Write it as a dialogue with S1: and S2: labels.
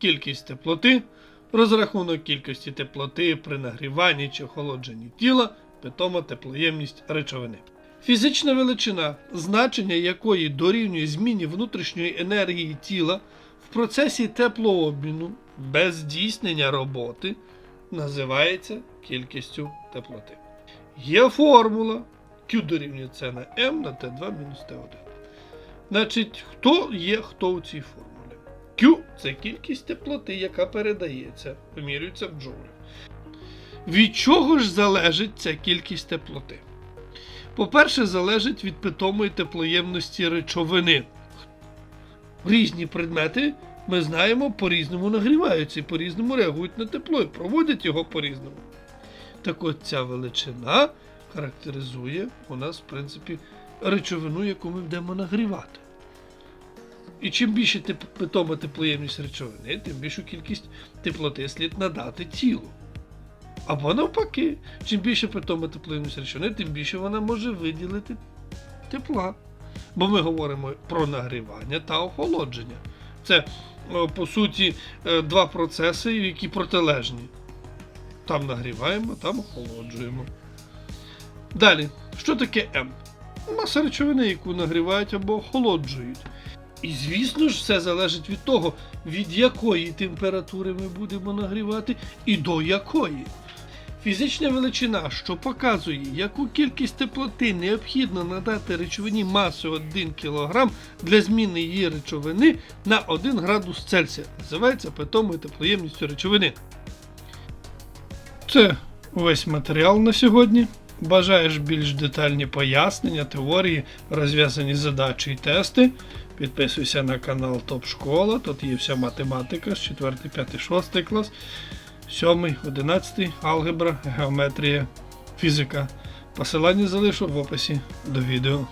S1: кількість теплоти, розрахунок кількості теплоти при нагріванні чи охолодженні тіла, питома теплоємність речовини. Фізична величина, значення якої дорівнює зміні внутрішньої енергії тіла в процесі теплообміну без здійснення роботи, називається кількістю теплоти. Є формула Q дорівнює С на М на Т2 мінус Т1. Значить, хто є хто у цій формулі? Q це кількість теплоти, яка передається, вимірюється в джоулях. Від чого ж залежить ця кількість теплоти? По-перше, залежить від питомої теплоємності речовини. Різні предмети, ми знаємо, по-різному нагріваються і по-різному реагують на тепло і проводять його по-різному. Так от ця величина характеризує у нас, в принципі, речовину, яку ми будемо нагрівати. І чим більше питома теплоємність речовини, тим більшу кількість теплоти слід надати тілу. Або навпаки, чим більше питома теплоємність речовини, тим більше вона може виділити тепла. Бо ми говоримо про нагрівання та охолодження. Це, по суті, е, два процеси, які протилежні. Там нагріваємо, там охолоджуємо. Далі, що таке М? Маса речовини, яку нагрівають або охолоджують. І звісно ж, все залежить від того, від якої температури ми будемо нагрівати і до якої. Фізична величина, що показує, яку кількість теплоти необхідно надати речовині масою 1 кг для зміни її речовини на 1 градус Цельсія, називається питомою теплоємністю речовини. Це весь матеріал на сьогодні. Бажаєш більш детальні пояснення, теорії, розв'язані задачі і тести. Підписуйся на канал Топ Школа. Тут є вся математика з 4, 5, 6 клас, 7, 11, алгебра, геометрія, фізика. Посилання залишу в описі до відео.